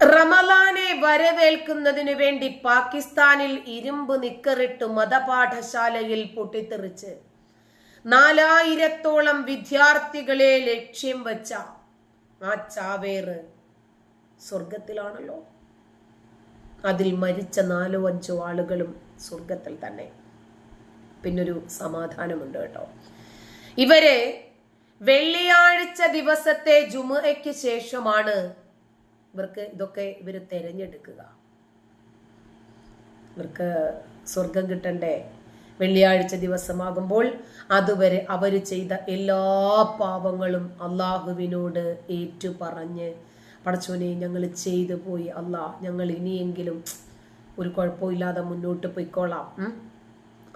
റമലാനെ വരവേൽക്കുന്നതിനു വേണ്ടി പാകിസ്ഥാനിൽ ഇരുമ്പ് നിക്കറിട്ട് മതപാഠശാലയിൽ പൊട്ടിത്തെറിച്ച്. നാലായിരത്തോളം വിദ്യാർത്ഥികളെ ലക്ഷ്യം വച്ച ആ ചാവേറ് സ്വർഗത്തിലാണല്ലോ അതിൽ മരിച്ച നാലോ അഞ്ചോ ആളുകളും സ്വർഗത്തിൽ തന്നെ. പിന്നൊരു സമാധാനമുണ്ട് കേട്ടോ. ഇവരെ വെള്ളിയാഴ്ച ദിവസത്തെ ജുമുഅയ്ക്ക് ശേഷമാണ് ഇവർക്ക് ഇതൊക്കെ ഇവർ തിരഞ്ഞെടുക്കുക. ഇവർക്ക് സ്വർഗം കിട്ടണ്ടേ? വെള്ളിയാഴ്ച ദിവസമാകുമ്പോൾ അതുവരെ അവർ ചെയ്ത എല്ലാ പാപങ്ങളും അള്ളാഹുവിനോട് ഏറ്റുപറഞ്ഞ് പടച്ചോനെ ഞങ്ങൾ ചെയ്തു പോയി. അല്ലാ ഞങ്ങൾ ഇനിയെങ്കിലും ഒരു കുഴപ്പമില്ലാതെ മുന്നോട്ട് പോയിക്കോളാം.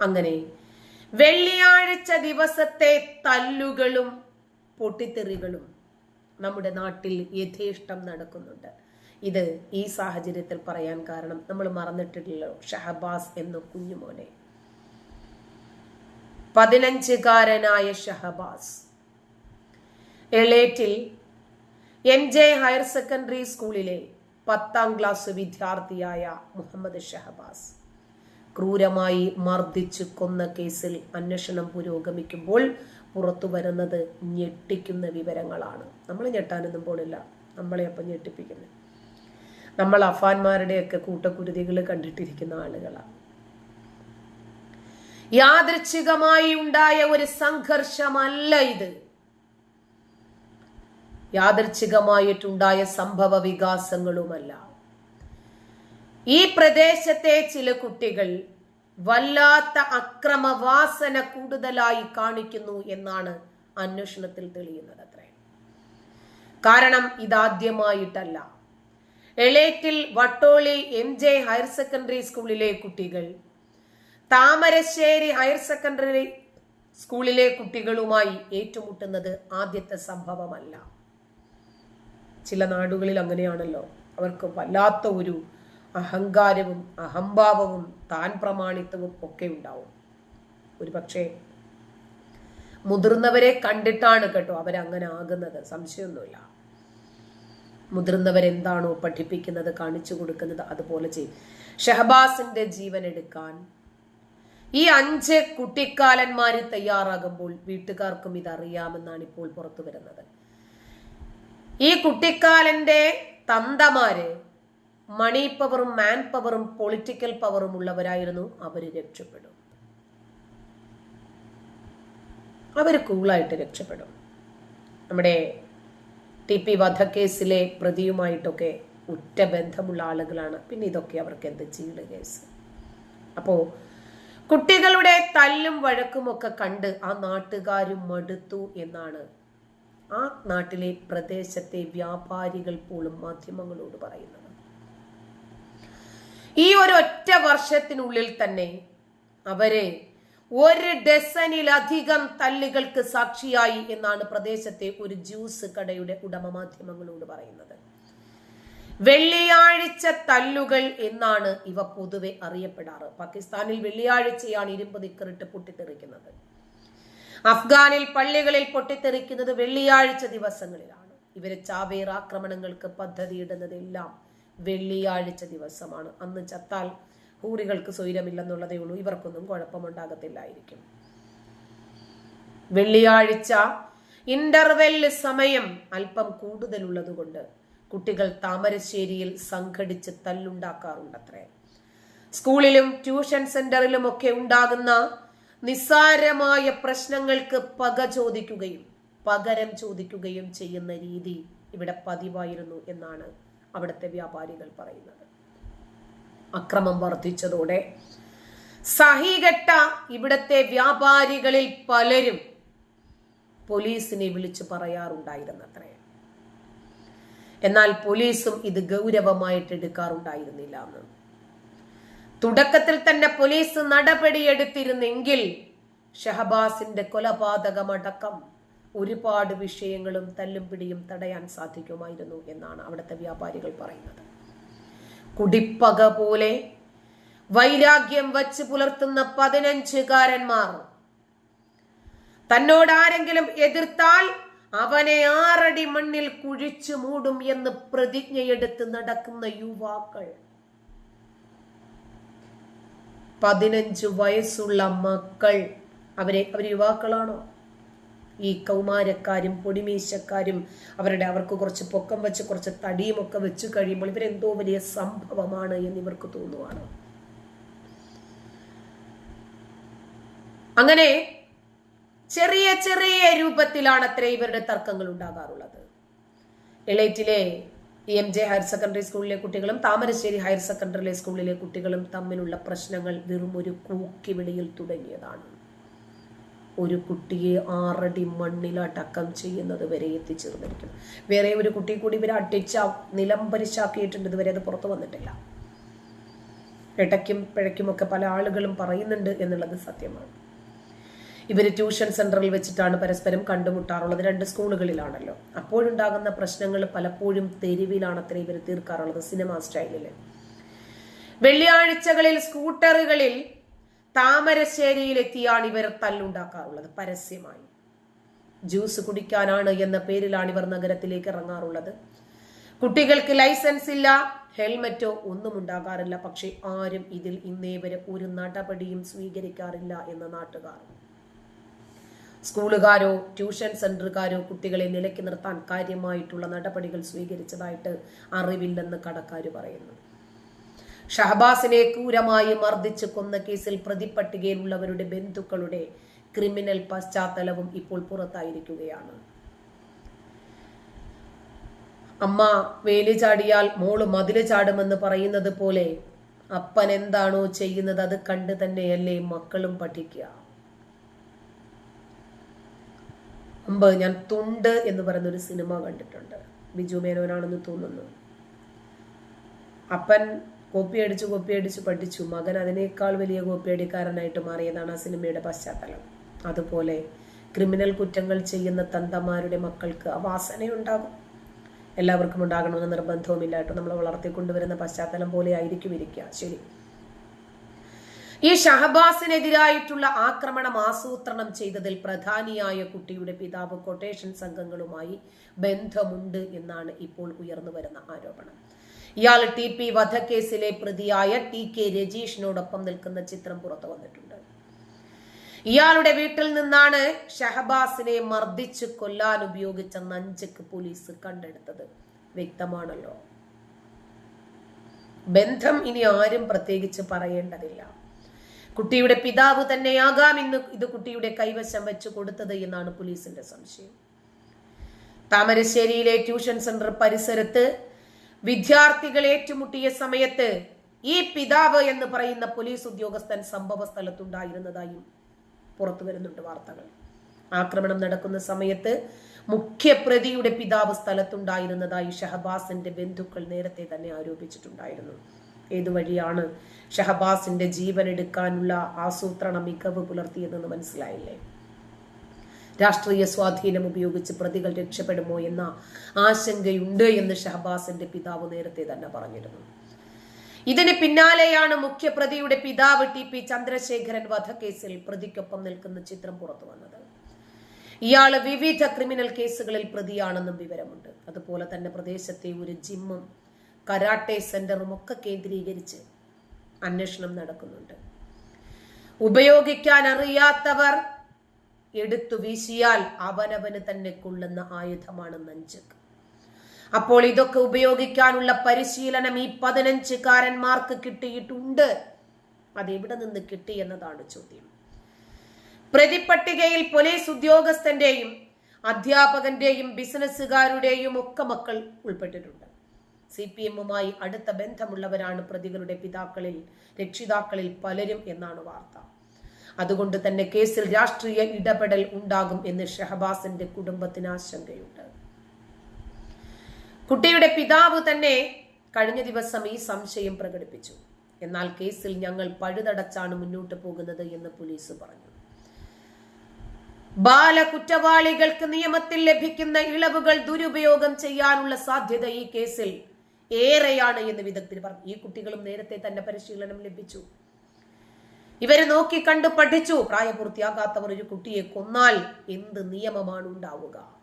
അങ്ങനെ വെള്ളിയാഴ്ച ദിവസത്തെ തല്ലുകളും പൊട്ടിത്തെറികളും നമ്മുടെ നാട്ടിൽ യഥേഷ്ടം നടക്കുന്നുണ്ട്. ഇത് ഈ സാഹചര്യത്തിൽ പറയാൻ കാരണം നമ്മൾ മറന്നിട്ടില്ലല്ലോ ഷഹബാസ് എന്ന കുഞ്ഞുമോനെ. പതിനഞ്ചുകാരനായ Shahabas. Elettil M J higher secondary സ്കൂളിലെ പത്താം ക്ലാസ് വിദ്യാർത്ഥിയായ മുഹമ്മദ് ഷഹബാസ്. ക്രൂരമായി മർദ്ദിച്ചു കൊന്ന കേസിൽ അന്വേഷണം പുരോഗമിക്കുമ്പോൾ പുറത്തു വരുന്നത് ഞെട്ടിക്കുന്ന വിവരങ്ങളാണ്. നമ്മൾ ഞെട്ടാനൊന്നും പോണില്ല. നമ്മളെ അപ്പം ഞെട്ടിപ്പിക്കുന്നത് നമ്മൾ അഫാന്മാരുടെയൊക്കെ കൂട്ടക്കുരുതികൾ കണ്ടിട്ടിരിക്കുന്ന ആളുകളാണ് യാദൃച്ഛികമായി ഉണ്ടായ ഒരു സംഘർഷമല്ല ഇത്. യാദൃച്ഛികമായിട്ടുണ്ടായ സംഭവ വികാസങ്ങളുമല്ല. ഈ പ്രദേശത്തെ ചില കുട്ടികൾ വല്ലാത്ത അക്രമവാസന കൂടുതലായി കാണിക്കുന്നു എന്നാണ് അന്വേഷണത്തിൽ തെളിയുന്നത് അത്രേ. കാരണം ഇതാദ്യമായിട്ടല്ല. Elettil Vattoli M J higher secondary സ്കൂളിലെ കുട്ടികൾ താമരശ്ശേരി ഹയർ സെക്കൻഡറി സ്കൂളിലെ കുട്ടികളുമായി ഏറ്റുമുട്ടുന്നത് ആദ്യത്തെ സംഭവമല്ല. ചില നാടുകളിൽ അങ്ങനെയാണല്ലോ. അവർക്ക് വല്ലാത്ത ഒരു അഹങ്കാരവും അഹംഭാവവും താൻ പ്രമാണിത്വവും ഒക്കെ ഉണ്ടാവും. ഒരു പക്ഷേ മുതിർന്നവരെ കണ്ടിട്ടാണ് കേട്ടോ അവരങ്ങനെ ആകുന്നത്. സംശയമൊന്നുമില്ല. മുതിർന്നവരെന്താണോ പഠിപ്പിക്കുന്നത് കാണിച്ചു കൊടുക്കുന്നത് അതുപോലെ ചെയ്യും. ഷഹബാസിന്റെ ജീവൻ എടുക്കാൻ ഈ അഞ്ച് കുട്ടിക്കാലന്മാർ തയ്യാറാകുമ്പോൾ വീട്ടുകാർക്കും ഇതറിയാമെന്നാണ് ഇപ്പോൾ പുറത്തു വരുന്നത്. ഈ കുട്ടിക്കാലന്റെ തന്തമാര് മണി പവറും മാൻ പവറും പൊളിറ്റിക്കൽ പവറും ഉള്ളവരായിരുന്നു. അവർ രക്ഷപ്പെടും. അവർ കൂളായിട്ട് രക്ഷപ്പെടും. നമ്മുടെ ടി പി വധക്കേസിലെ പ്രതിയുമായിട്ടൊക്കെ ഉറ്റ ബന്ധമുള്ള ആളുകളാണ്. പിന്നെ ഇതൊക്കെ അവർക്ക് എന്ത് ചീട് കേസ്? അപ്പോ കുട്ടികളുടെ തല്ലും വഴക്കും ഒക്കെ കണ്ട് ആ നാട്ടുകാരും മടുത്തു എന്നാണ് ആ നാട്ടിലെ പ്രദേശത്തെ വ്യാപാരികൾ പോലും മാധ്യമങ്ങളോട് പറയുന്നത്. ഈ ഒരു ഒറ്റ വർഷത്തിനുള്ളിൽ തന്നെ അവരെ ഒരു ഡസനിലധികം തല്ലുകൾക്ക് സാക്ഷിയായി എന്നാണ് പ്രദേശത്തെ ഒരു ജ്യൂസ് കടയുടെ ഉടമ മാധ്യമങ്ങളോട് പറയുന്നത്. വെള്ളിയാഴ്ച തല്ലുകൾ എന്നാണ് ഇവ പൊതുവെ അറിയപ്പെടാറ്. പാകിസ്ഥാനിൽ വെള്ളിയാഴ്ചയാണ് ഇരുമ്പ് നിക്കറിട്ട് പൊട്ടിത്തെറിക്കുന്നത്. അഫ്ഗാനിൽ പള്ളികളിൽ പൊട്ടിത്തെറിക്കുന്നത് വെള്ളിയാഴ്ച ദിവസങ്ങളിലാണ്. ഇവരെ ചാവേർ ആക്രമണങ്ങൾക്ക് പദ്ധതിയിടുന്നതെല്ലാം വെള്ളിയാഴ്ച ദിവസമാണ്. അന്ന് ചത്താൽ ഹൂറികൾക്ക് സ്വൈരമില്ലെന്നുള്ളതേ ഉള്ളൂ. ഇവർക്കൊന്നും കുഴപ്പമുണ്ടാകത്തില്ലായിരിക്കും. വെള്ളിയാഴ്ച ഇന്റർവെൽ സമയം അല്പം കൂടുതലുള്ളതുകൊണ്ട് കുട്ടികൾ താമരശ്ശേരിയിൽ സംഘടിച്ച് തല്ലുണ്ടാക്കാറുണ്ടത്രേ. സ്കൂളിലും ട്യൂഷൻ സെന്ററിലും ഒക്കെ ഉണ്ടാകുന്ന നിസ്സാരമായ പ്രശ്നങ്ങൾക്ക് പക ചോദിക്കുകയും പകരം ചോദിക്കുകയും ചെയ്യുന്ന രീതി ഇവിടെ പതിവായിരുന്നു എന്നാണ് അവിടുത്തെ വ്യാപാരികൾ പറയുന്നത്. അക്രമം വർദ്ധിച്ചതോടെ സഹികെട്ട ഇവിടത്തെ വ്യാപാരികളിൽ പലരും പോലീസിനെ വിളിച്ചു പറയാറുണ്ടായിരുന്നത്രേ. എന്നാൽ പോലീസും ഇത് ഗൗരവമായിട്ട് എടുക്കാറുണ്ടായിരുന്നില്ല എന്ന്. തുടക്കത്തിൽ തന്നെ പോലീസ് നടപടിയെടുത്തിരുന്നെങ്കിൽ ഷഹബാസിന്റെ കൊലപാതകമടക്കം ഒരുപാട് വിഷയങ്ങളും തല്ലും പിടിയും തടയാൻ സാധിക്കുമായിരുന്നു എന്നാണ് അവിടുത്തെ വ്യാപാരികൾ പറയുന്നത്. കുടിപ്പക പോലെ വൈരാഗ്യം വച്ച് പുലർത്തുന്ന പതിനഞ്ചുകാരന്മാർ തന്നോട് ആരെങ്കിലും എതിർത്താൽ അവനെ ആറടി മണ്ണിൽ കുഴിച്ചു മൂടും എന്ന് പ്രതിജ്ഞയെടുത്ത് നടക്കുന്ന യുവാക്കൾ. പതിനഞ്ചു വയസ്സുള്ള മക്കൾ. അവരെ അവർ യുവാക്കളാണോ? ഈ കൗമാരക്കാരും പൊടിമീശക്കാരും അവരുടെ അവർക്ക് കുറച്ച് പൊക്കം വെച്ച് കുറച്ച് തടിയും ഒക്കെ വെച്ച് കഴിയുമ്പോൾ ഇവരെന്തോ വലിയ സംഭവമാണ് എന്ന് ഇവർക്ക് തോന്നുവാണ്. അങ്ങനെ ചെറിയ ചെറിയ രൂപത്തിലാണ് അത്ര ഇവരുടെ തർക്കങ്ങൾ ഉണ്ടാകാറുള്ളത്. എളേറ്റിലെ എം ജെ ഹയർ സെക്കൻഡറി സ്കൂളിലെ കുട്ടികളും താമരശ്ശേരി ഹയർ സെക്കൻഡറി സ്കൂളിലെ കുട്ടികളും തമ്മിലുള്ള പ്രശ്നങ്ങൾ വെറും ഒരു കൂക്കിവിളിയിൽ തുടങ്ങിയതാണ്. ഒരു കുട്ടിയെ ആറടി മണ്ണിലടക്കം ചെയ്യുന്നത് വരെ എത്തിച്ചേർന്നിരിക്കും. വേറെ ഒരു കുട്ടി കൂടി ഇവരെ അടിച്ച നിലംപരിശാക്കിയിട്ടുണ്ട് ഇതുവരെ അത് പുറത്തു വന്നിട്ടില്ല. ഇടയ്ക്കും പിഴയ്ക്കുമൊക്കെ പല ആളുകളും പറയുന്നുണ്ട് എന്നുള്ളത് സത്യമാണ്. ഇവർ ട്യൂഷൻ സെന്ററിൽ വെച്ചിട്ടാണ് പരസ്പരം കണ്ടുമുട്ടാറുള്ളത്. രണ്ട് സ്കൂളുകളിലാണല്ലോ. അപ്പോഴുണ്ടാകുന്ന പ്രശ്നങ്ങൾ പലപ്പോഴും തെരുവിലാണ് അത്ര ഇവർ തീർക്കാറുള്ളത് സിനിമ സ്റ്റൈലിൽ വെള്ളിയാഴ്ചകളിൽ സ്കൂട്ടറുകളിൽ താമരശ്ശേരിയിലെത്തിയാണ് ഇവർ തല്ലുണ്ടാക്കാറുള്ളത് പരസ്യമായി. ജ്യൂസ് കുടിക്കാനാണ് എന്ന പേരിലാണ് ഇവർ നഗരത്തിലേക്ക് ഇറങ്ങാറുള്ളത്. കുട്ടികൾക്ക് ലൈസൻസ് ഇല്ല ഹെൽമറ്റോ ഒന്നും ഉണ്ടാകാറില്ല പക്ഷെ ആരും ഇതിൽ ഇന്നേ വരെ ഒരു നടപടിയും സ്വീകരിക്കാറില്ല എന്ന നാട്ടുകാർ. സ്കൂളുകാരോ ട്യൂഷൻ സെന്ററുകാരോ കുട്ടികളെ നിലയ്ക്ക് നിർത്താൻ കാര്യമായിട്ടുള്ള നടപടികൾ സ്വീകരിച്ചതായിട്ട് അറിവില്ലെന്ന് കടക്കാർ പറയുന്നു. ഷഹബാസിനെ ക്രൂരമായി മർദ്ദിച്ച് കൊന്ന കേസിൽ പ്രതിപ്പട്ടികയിലുള്ളവരുടെ ബന്ധുക്കളുടെ ക്രിമിനൽ പശ്ചാത്തലവും ഇപ്പോൾ പുറത്തായിരിക്കുകയാണ്. അമ്മ വേലി ചാടിയാൽ മോൾ മതിൽ ചാടുമെന്ന് പറയുന്നത് പോലെ അപ്പൻ എന്താണോ ചെയ്യുന്നത് അത് കണ്ട് തന്നെയല്ലേ മക്കളും പഠിക്കുക. മുമ്പ് ഞാൻ തുണ്ട് എന്ന് പറയുന്ന ഒരു സിനിമ കണ്ടിട്ടുണ്ട്. ബിജു മേനോനാണെന്ന് തോന്നുന്നു. അപ്പൻ കോപ്പി അടിച്ച് കോപ്പി അടിച്ച് പഠിച്ചു. മകൻ അതിനേക്കാൾ വലിയ കോപ്പി അടിക്കാരനായിട്ട് മാറിയതാണ് ആ സിനിമയുടെ പശ്ചാത്തലം. അതുപോലെ ക്രിമിനൽ കുറ്റങ്ങൾ ചെയ്യുന്ന തന്തമാരുടെ മക്കൾക്ക് ആ വാസനയുണ്ടാകും. എല്ലാവർക്കും ഉണ്ടാകണമെന്ന് നിർബന്ധവുമില്ല. കേട്ടോ നമ്മൾ വളർത്തിക്കൊണ്ടുവരുന്ന പശ്ചാത്തലം പോലെ ആയിരിക്കും ഇരിക്കുക. ശരി. ഈ ഷഹബാസിനെതിരായിട്ടുള്ള ആക്രമണം ആസൂത്രണം ചെയ്തതിൽ പ്രധാനിയായ കുട്ടിയുടെ പിതാവ് കൊട്ടേഷൻ സംഘങ്ങളുമായി ബന്ധമുണ്ട് എന്നാണ് ഇപ്പോൾ ഉയർന്നു വരുന്ന ആരോപണം. ഇയാൾ ടി പി വധക്കേസിലെ പ്രതിയായ ടി കെ രജീഷിനോടൊപ്പം നിൽക്കുന്ന ചിത്രം പുറത്തു വന്നിട്ടുണ്ട്. ഇയാളുടെ വീട്ടിൽ നിന്നാണ് ഷഹബാസിനെ മർദ്ദിച്ച് കൊല്ലാൻ ഉപയോഗിച്ച നഞ്ചക്ക് പോലീസ് കണ്ടെടുത്തത്. വ്യക്തമാണല്ലോ. ബന്ധം ഇനി ആരും പ്രത്യേകിച്ച് പറയേണ്ടതില്ല. കുട്ടിയുടെ പിതാവ് തന്നെയാകാം ഇന്ന് ഇത് കുട്ടിയുടെ കൈവശം വെച്ച് കൊടുത്തത് എന്നാണ് പോലീസിന്റെ സംശയം. താമരശ്ശേരിയിലെ ട്യൂഷൻ സെന്റർ പരിസരത്ത് വിദ്യാർത്ഥികൾ ഏറ്റുമുട്ടിയ സമയത്ത് ഈ പിതാവ് എന്ന് പറയുന്ന പോലീസ് ഉദ്യോഗസ്ഥൻ സംഭവ സ്ഥലത്തുണ്ടായിരുന്നതായും പുറത്തു വരുന്നുണ്ട് വാർത്തകൾ. ആക്രമണം നടക്കുന്ന സമയത്ത് മുഖ്യപ്രതിയുടെ പിതാവ് സ്ഥലത്തുണ്ടായിരുന്നതായി ഷഹബാസിന്റെ ബന്ധുക്കൾ നേരത്തെ തന്നെ ആരോപിച്ചിട്ടുണ്ടായിരുന്നു. ഏതുവഴിയാണ് ഷഹബാസിന്റെ ജീവൻ എടുക്കാനുള്ള ആസൂത്രണ മികവ് പുലർത്തിയതെന്ന് മനസ്സിലായില്ലേ? രാഷ്ട്രീയ സ്വാധീനം ഉപയോഗിച്ച് പ്രതികൾ രക്ഷപ്പെടുമോ എന്ന ആശങ്കയുണ്ട് എന്ന് ഷഹബാസിന്റെ പിതാവ് നേരത്തെ തന്നെ പറഞ്ഞിരുന്നു. ഇതിന് പിന്നാലെയാണ് മുഖ്യപ്രതിയുടെ പിതാവ് ടി പി ചന്ദ്രശേഖരൻ വധക്കേസിൽ പ്രതിക്കൊപ്പം നിൽക്കുന്ന ചിത്രം പുറത്തു വന്നത്. ഇയാൾ വിവിധ ക്രിമിനൽ കേസുകളിൽ പ്രതിയാണെന്നും വിവരമുണ്ട്. അതുപോലെ തന്നെ പ്രദേശത്തെ ഒരു ജിമ്മും കരാട്ടെ സെന്ററും ഒക്കെ കേന്ദ്രീകരിച്ച് അന്വേഷണം നടക്കുന്നുണ്ട്. ഉപയോഗിക്കാൻ അറിയാത്തവർ എടുത്തു വീശിയാൽ അവനവന് തന്നെ കൊള്ളുന്ന ആയുധമാണ് നഞ്ചക്ക്. അപ്പോൾ ഇതൊക്കെ ഉപയോഗിക്കാനുള്ള പരിശീലനം ഈ പതിനഞ്ചുകാരന്മാർക്ക് കിട്ടിയിട്ടുണ്ട്. അതെവിടെ നിന്ന് കിട്ടി എന്നതാണ് ചോദ്യം. പ്രതിപട്ടികയിൽ പോലീസ് ഉദ്യോഗസ്ഥന്റെയും അധ്യാപകന്റെയും ബിസിനസ്സുകാരുടെയും ഒക്കെ മക്കൾ ഉൾപ്പെട്ടിട്ടുണ്ട്. സി പി എമ്മുമായി അടുത്ത ബന്ധമുള്ളവരാണ് പ്രതികളുടെ പിതാക്കളിൽ രക്ഷിതാക്കളിൽ പലരും എന്നാണ് വാർത്ത. അതുകൊണ്ട് തന്നെ കേസിൽ രാഷ്ട്രീയ ഇടപെടൽ ഉണ്ടാകും എന്ന് ഷഹബാസിന്റെ കുടുംബത്തിന് ആശങ്കയുണ്ട്. കുട്ടിയുടെ പിതാവ് തന്നെ കഴിഞ്ഞ ദിവസം ഈ സംശയം പ്രകടിപ്പിച്ചു. എന്നാൽ കേസിൽ ഞങ്ങൾ പഴുതടച്ചാണ് മുന്നോട്ട് പോകുന്നത് എന്ന് പോലീസ് പറഞ്ഞു. ബാല കുറ്റവാളികൾക്ക് നിയമത്തിൽ ലഭിക്കുന്ന ഇളവുകൾ ദുരുപയോഗം ചെയ്യാനുള്ള സാധ്യത ഈ കേസിൽ ഏറെയാണ് എന്ന് വിദഗ്ധർ പറഞ്ഞു. ഈ കുട്ടികളും നേരത്തെ തന്നെ പരിശീലനം ലഭിച്ചു. ഇവർ നോക്കി കണ്ടു പഠിച്ചു. പ്രായപൂർത്തിയാകാത്തവർ ഒരു കുട്ടിയെ കൊന്നാൽ എന്ത് നിയമമാണ് ഉണ്ടാവുക?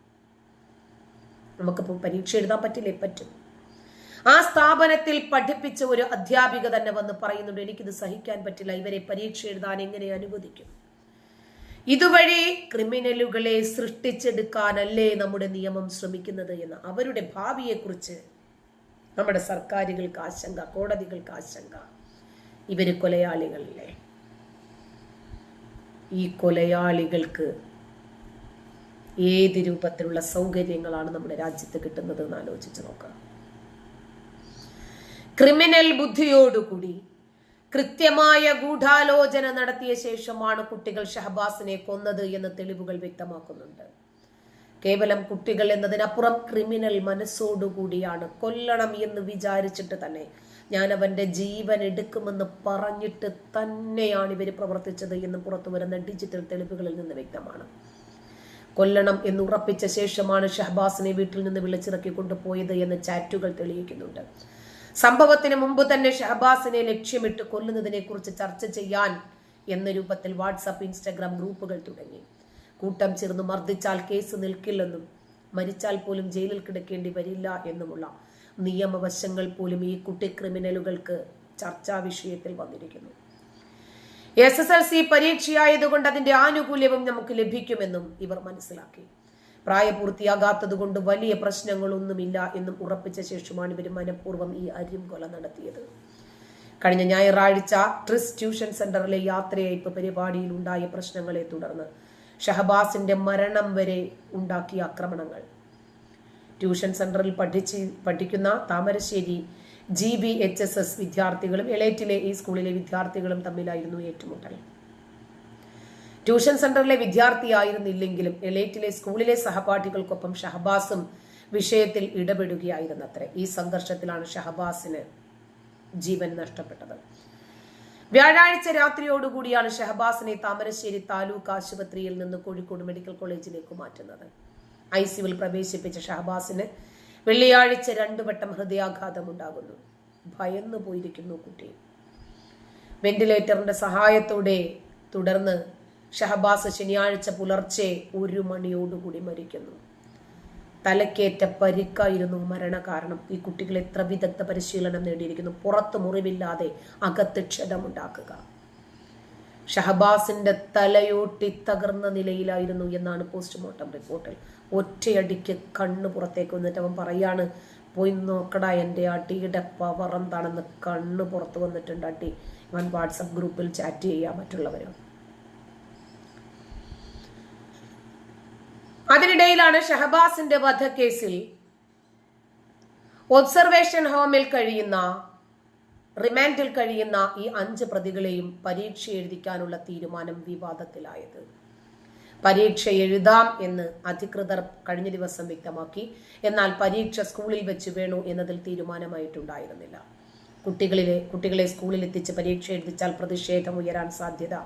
നമുക്കിപ്പോൾ പരീക്ഷ എഴുതാൻ പറ്റില്ലേ? പറ്റും. ആ സ്ഥാപനത്തിൽ പഠിപ്പിച്ച ഒരു അധ്യാപിക തന്നെ വന്ന് പറയുന്നുണ്ട് എനിക്കിത് സഹിക്കാൻ പറ്റില്ല. ഇവരെ പരീക്ഷ എഴുതാൻ എങ്ങനെ അനുവദിക്കും? ഇതുവഴി ക്രിമിനലുകളെ സൃഷ്ടിച്ചെടുക്കാനല്ലേ നമ്മുടെ നിയമം ശ്രമിക്കുന്നത് എന്ന്. അവരുടെ ഭാവിയെക്കുറിച്ച് നമ്മുടെ സർക്കാരുകൾക്ക് ആശങ്ക കോടതികൾക്ക് ആശങ്ക. ഇവർ കൊലയാളികളല്ലേ? ഈ കൊലയാളികൾക്ക് ഏത് രൂപത്തിലുള്ള സൗകര്യങ്ങളാണ് നമ്മുടെ രാജ്യത്ത് കിട്ടുന്നത് എന്ന് ആലോചിച്ച് നോക്കുക ക്രിമിനൽ ബുദ്ധിയോടുകൂടി കൃത്യമായ ഗൂഢാലോചന നടത്തിയ ശേഷമാണ് കുട്ടികൾ ഷഹബാസിനെ കൊന്നത് എന്ന് തെളിവുകൾ വ്യക്തമാക്കുന്നുണ്ട്. കേവലം കുട്ടികൾ എന്നതിനപ്പുറം ക്രിമിനൽ മനസ്സോടുകൂടിയാണ് കൊല്ലണം എന്ന് വിചാരിച്ചിട്ട് തന്നെ ഞാൻ അവന്റെ ജീവൻ എടുക്കുമെന്ന് പറഞ്ഞിട്ട് തന്നെയാണ് ഇവർ പ്രവർത്തിച്ചത് എന്ന് പുറത്തു വരുന്ന ഡിജിറ്റൽ തെളിവുകളിൽ നിന്ന് വ്യക്തമാണ്. കൊല്ലണം എന്ന് ഉറപ്പിച്ച ശേഷമാണ് ഷഹബാസിനെ വീട്ടിൽ നിന്ന് വിളിച്ചിറക്കി കൊണ്ടുപോയത് എന്ന് ചാറ്റുകൾ തെളിയിക്കുന്നുണ്ട്. സംഭവത്തിന് മുമ്പ് തന്നെ ഷഹബാസിനെ ലക്ഷ്യമിട്ട് കൊല്ലുന്നതിനെ കുറിച്ച് ചർച്ച ചെയ്യാൻ എന്ന രൂപത്തിൽ വാട്സാപ്പ് ഇൻസ്റ്റാഗ്രാം ഗ്രൂപ്പുകൾ തുടങ്ങി. കൂട്ടം ചേർന്ന് മർദ്ദിച്ചാൽ കേസ് നിൽക്കില്ലെന്നും മരിച്ചാൽ പോലും ജയിലിൽ കിടക്കേണ്ടി വരില്ല എന്നുമുള്ള നിയമവശങ്ങൾ പോലും ഈ കുട്ടി ക്രിമിനലുകൾക്ക് ചർച്ചാ വിഷയത്തിൽ വന്നിരിക്കുന്നു. എസ് എസ് എൽ സി പരീക്ഷയായതുകൊണ്ട് അതിന്റെ ആനുകൂല്യവും നമുക്ക് ലഭിക്കുമെന്നും ഇവർ മനസ്സിലാക്കി. പ്രായപൂർത്തിയാകാത്തതുകൊണ്ട് വലിയ പ്രശ്നങ്ങളൊന്നുമില്ല എന്നും ഉറപ്പിച്ച ശേഷമാണ് ഇവർ മനഃപൂർവം ഈ അരിയും കൊല നടത്തിയത്. കഴിഞ്ഞ ഞായറാഴ്ച ട്രിസ് ട്യൂഷൻ സെന്ററിലെ യാത്രയയപ്പ് പരിപാടിയിൽ ഉണ്ടായ പ്രശ്നങ്ങളെ തുടർന്ന് ഷഹബാസിന്റെ മരണം വരെ ഉണ്ടാക്കിയ ആക്രമണങ്ങൾ. ട്യൂഷൻ സെന്ററിൽ പഠിച്ച് പഠിക്കുന്ന Thamarassery G B H S S വിദ്യാർത്ഥികളും എളേറ്റിലെ ഈ സ്കൂളിലെ വിദ്യാർത്ഥികളും തമ്മിലായിരുന്നു ഏറ്റുമുട്ടൽ. ട്യൂഷൻ സെന്ററിലെ വിദ്യാർത്ഥിയായിരുന്നില്ലെങ്കിലും എളേറ്റിലെ സ്കൂളിലെ സഹപാഠികൾക്കൊപ്പം ഷഹബാസും വിഷയത്തിൽ ഇടപെടുകയായിരുന്നത്രേ. ഈ സംഘർഷത്തിലാണ് ഷഹബാസിന് ജീവൻ നഷ്ടപ്പെട്ടത്. വ്യാഴാഴ്ച രാത്രിയോടുകൂടിയാണ് ഷഹബാസിനെ താമരശ്ശേരി താലൂക്ക് ആശുപത്രിയിൽ നിന്ന് കോഴിക്കോട് മെഡിക്കൽ കോളേജിലേക്ക് മാറ്റുന്നത്. ഐ സിയുവിൽ പ്രവേശിപ്പിച്ച ഷഹബാസിന് വെള്ളിയാഴ്ച രണ്ടു വട്ടം ഹൃദയാഘാതം ഉണ്ടാകുന്നു. ഭയന്നു പോയിരിക്കുന്നു കുട്ടി. വെന്റിലേറ്ററിന്റെ സഹായത്തോടെ തുടർന്ന് ഷഹബാസ് ശനിയാഴ്ച പുലർച്ചെ ഒരു മണിയോടുകൂടി മരിക്കുന്നു. തലക്കേറ്റ പരിക്കായിരുന്നു മരണകാരണം ഈ കുട്ടികൾ എത്ര വിദഗ്ധ പരിശീലനം നേടിയിരിക്കുന്നു? പുറത്ത് മുറിവില്ലാതെ അകത്ത് ക്ഷതമുണ്ടാക്കുക. ഷഹബാസിന്റെ തലയോട്ടി തകർന്ന നിലയിലായിരുന്നു എന്നാണ് പോസ്റ്റ്മോർട്ടം റിപ്പോർട്ടിൽ. ഒറ്റയടിക്ക് കണ്ണ് പുറത്തേക്ക് വന്നിട്ട് അവൻ പറയാണ് പോയി നോക്കടാ എന്റെ അടിയുടെ പവർ എന്താണെന്ന് കണ്ണ് പുറത്ത് വന്നിട്ടുണ്ട് അടി. ഇവൻ വാട്സപ്പ് ഗ്രൂപ്പിൽ ചാറ്റ് ചെയ്യാൻ മറ്റുള്ളവരും. അതിനിടയിലാണ് ഷഹബാസിന്റെ വധക്കേസിൽ ഒബ്സർവേഷൻ ഹോമിൽ കഴിയുന്ന റിമാൻഡിൽ കഴിയുന്ന ഈ അഞ്ച് പ്രതികളെയും പരീക്ഷ എഴുതിക്കാനുള്ള തീരുമാനം വിവാദത്തിലായത്. പരീക്ഷ എഴുതാം എന്ന് അധികൃതർ കഴിഞ്ഞ ദിവസം വ്യക്തമാക്കി. എന്നാൽ പരീക്ഷ സ്കൂളിൽ വെച്ച് വേണു എന്നതിൽ തീരുമാനമായിട്ടുണ്ടായിരുന്നില്ല. കുട്ടികളിലെ കുട്ടികളെ സ്കൂളിൽ എത്തിച്ച് പരീക്ഷ എഴുതിച്ചാൽ പ്രതിഷേധം ഉയരാൻ സാധ്യത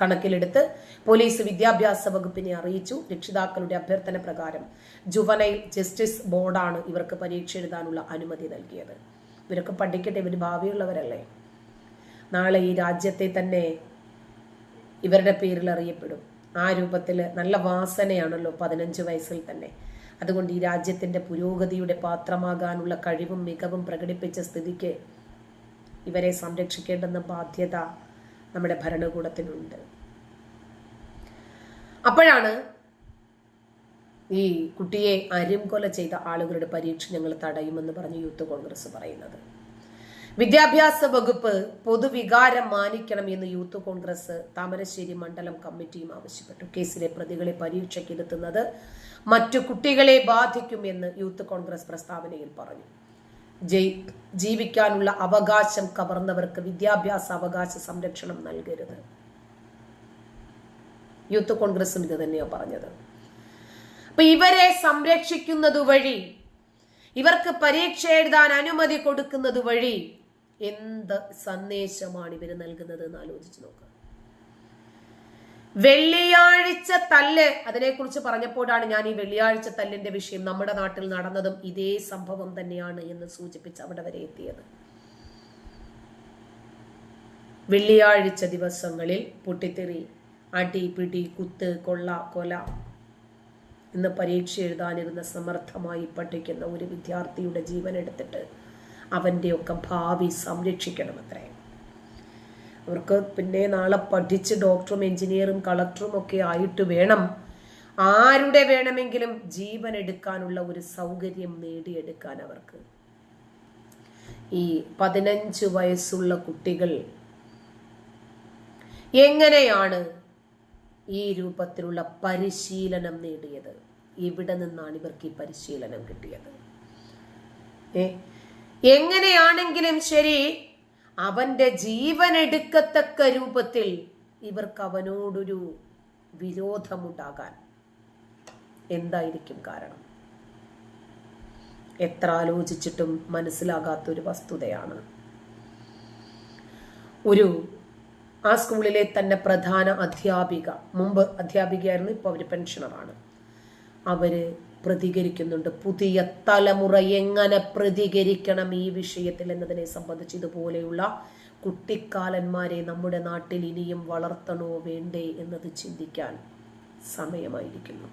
കണക്കിലെടുത്ത് പോലീസ് വിദ്യാഭ്യാസ വകുപ്പിനെ അറിയിച്ചു. രക്ഷിതാക്കളുടെ അഭ്യർത്ഥന പ്രകാരം ജുവനൈൽ ജസ്റ്റിസ് ബോർഡാണ് ഇവർക്ക് പരീക്ഷ എഴുതാനുള്ള അനുമതി നൽകിയത്. ഇവരൊക്കെ പഠിക്കട്ടെ ഇവർ ഭാവിയുള്ളവരല്ലേ? നാളെ ഈ രാജ്യത്തെ തന്നെ ഇവരുടെ പേരിൽ അറിയപ്പെടും. ആ രൂപത്തിൽ നല്ല വാസനയാണല്ലോ പതിനഞ്ച് വയസ്സിൽ തന്നെ. അതുകൊണ്ട് ഈ രാജ്യത്തിന്റെ പുരോഗതിയുടെ പാത്രമാകാനുള്ള കഴിവും മികവും പ്രകടിപ്പിച്ച സ്ഥിതിക്ക് ഇവരെ സംരക്ഷിക്കേണ്ടെന്ന ബാധ്യത നമ്മുടെ ഭരണകൂടത്തിനുണ്ട്. അപ്പോഴാണ് ഈ കുട്ടിയെ അരിംകൊല ചെയ്ത ആളുകളുടെ പരീക്ഷ ഞങ്ങൾ തടയുമെന്ന് പറഞ്ഞ് യൂത്ത് കോൺഗ്രസ് പറയുന്നത്. വിദ്യാഭ്യാസ വകുപ്പ് പൊതുവികാരം മാനിക്കണം എന്ന് യൂത്ത് കോൺഗ്രസ് താമരശ്ശേരി മണ്ഡലം കമ്മിറ്റിയും ആവശ്യപ്പെട്ടു. കേസിലെ പ്രതികളെ പരീക്ഷയ്ക്കിരുത്തുന്നത് മറ്റു കുട്ടികളെ ബാധിക്കുമെന്ന് യൂത്ത് കോൺഗ്രസ് പ്രസ്താവനയിൽ പറഞ്ഞു. ജീവിക്കാനുള്ള അവകാശം കവർന്നവർക്ക് വിദ്യാഭ്യാസ അവകാശ സംരക്ഷണം നൽകരുത്. യൂത്ത് കോൺഗ്രസും ഇത് തന്നെയാണ് പറഞ്ഞത്. അപ്പൊ ഇവരെ സംരക്ഷിക്കുന്നത് വഴി ഇവർക്ക് പരീക്ഷ എഴുതാൻ അനുമതി കൊടുക്കുന്നത് വഴി എന്ത് സന്ദേശമാണ് ഇവർ നൽകുന്നത് എന്ന് ആലോചിച്ച് നോക്കുക. വെള്ളിയാഴ്ച തല്ല് അതിനെക്കുറിച്ച് പറഞ്ഞപ്പോഴാണ് ഞാൻ ഈ വെള്ളിയാഴ്ച തല്ലിന്റെ വിഷയം നമ്മുടെ നാട്ടിൽ നടന്നതും ഇതേ സംഭവം തന്നെയാണ് എന്ന് സൂചിപ്പിച്ച് അവിടെ വരെ എത്തിയത്. വെള്ളിയാഴ്ച ദിവസങ്ങളിൽ പൊട്ടിത്തെറി അടി പിടി കുത്ത് കൊള്ള കൊല ഇന്ന് പരീക്ഷ എഴുതാനിരുന്ന സമർത്ഥമായി പഠിക്കുന്ന ഒരു വിദ്യാർത്ഥിയുടെ ജീവൻ എടുത്തിട്ട് അവന്റെയൊക്കെ ഭാവി സംരക്ഷിക്കണം സംരക്ഷിക്കണമത്രേ. അവർക്ക് പിന്നെ നാളെ പഠിച്ച് ഡോക്ടറും എഞ്ചിനീയറും കളക്ടറും ഒക്കെ ആയിട്ട് വേണം. ആരുടെ വേണമെങ്കിലും ജീവൻ എടുക്കാനുള്ള ഒരു സൗകര്യം നേടിയെടുക്കാൻ അവർക്ക്. ഈ പതിനഞ്ച് വയസ്സുള്ള കുട്ടികൾ എങ്ങനെയാണ് ഈ രൂപത്തിലുള്ള പരിശീലനം നേടിയത്. ഇവിടെ നിന്നാണ് ഇവർക്ക് ഈ പരിശീലനം കിട്ടിയത്? ഏ? എങ്ങനെയാണെങ്കിലും ശരി അവന്റെ ജീവൻ എടുക്കത്തക്ക രൂപത്തിൽ ഇവർക്ക് അവനോടൊരു വിരോധമുണ്ടാകാൻ എന്തായിരിക്കും കാരണം? എത്ര ആലോചിച്ചിട്ടും മനസ്സിലാകാത്തൊരു വസ്തുതയാണ്. ഒരു ആ സ്കൂളിലെ തന്നെ പ്രധാന അധ്യാപിക. മുമ്പ് അധ്യാപികയായിരുന്നു ഇപ്പോൾ അവർ പെൻഷനറാണ്. അവർ പ്രതികരിക്കുന്നുണ്ട്. പുതിയ തലമുറ എങ്ങനെ പ്രതികരിക്കണം ഈ വിഷയത്തിൽ എന്നതിനെ സംബന്ധിച്ച് ഇതുപോലെയുള്ള കുട്ടിക്കാലന്മാരെ നമ്മുടെ നാട്ടിൽ ഇനിയും വളർത്തണോ വേണ്ടേ എന്നത് ചിന്തിക്കാൻ സമയമായിരിക്കുന്നു.